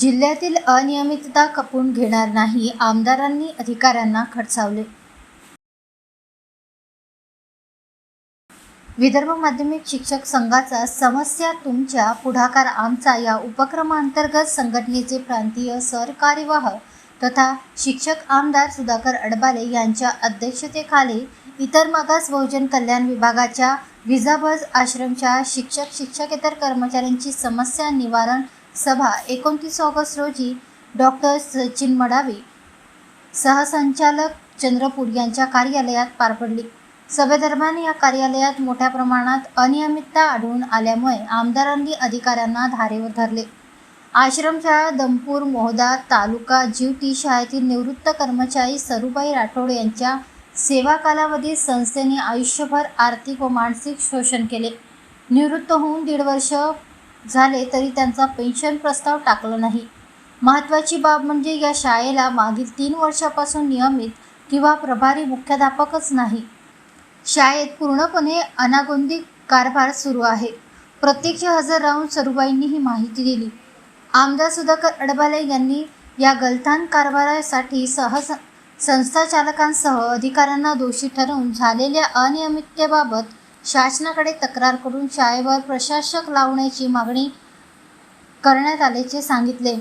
जिल्ह्यातील अनियमितता खपून घेणार नाही आमदारांनी अधिकाऱ्यांना खडसावले. विदर्भ माध्यमिक शिक्षक संघाचा समस्या तुमच्या पुढाकार आमचा या उपक्रमांतर्गत संघटनेचे प्रांतीय सरकार्यवाह तथा शिक्षक आमदार सुधाकर अडबाले यांच्या अध्यक्षतेखाली इतर मागास बहुजन कल्याण विभागाच्या विजाबज आश्रमच्या शिक्षक शिक्षकेतर कर्मचाऱ्यांची समस्या निवारण सभा एकोणतीस ऑगस्ट रोजी डॉक्टर सचिन मडावी सहसंचालक चंद्रपूर यांच्या कार्यालयात पार पडली. सभेदरम्यान या कार्यालयात मोठ्या प्रमाणात अनियमितता आढळून आल्यामुळे आमदारांनी अधिकाऱ्यांना धारेवर धरले. आश्रमशाळा दमपूर मोहदा तालुका जीवती शाळेतील निवृत्त कर्मचारी सरुबाई राठोड यांच्या सेवा कालावधीत संस्थेने आयुष्यभर आर्थिक व मानसिक शोषण केले. निवृत्त होऊन दीड वर्ष झाले तरी त्यांचा पेन्शन प्रस्ताव टाकला नाही. महत्त्वाची बाब म्हणजे या शाळेला मागील तीन वर्षापासून नियमित किंवा प्रभारी मुख्याध्यापकच नाही. शाळेत पूर्णपणे अनागोंदी कारभार सुरू आहे. प्रत्यक्ष हजर राहून सरुबाईंनी ही माहिती दिली. आमदार सुधाकर अडबाले यांनी या गलथान कारभारासाठी सह संस्थाचालकांसह अधिकाऱ्यांना दोषी ठरवून झालेल्या अनियमिततेबाबत शासनाकडे तक्रार करून शाळेवर प्रशासक लावण्याची मागणी करण्यात आल्याचे सांगितले.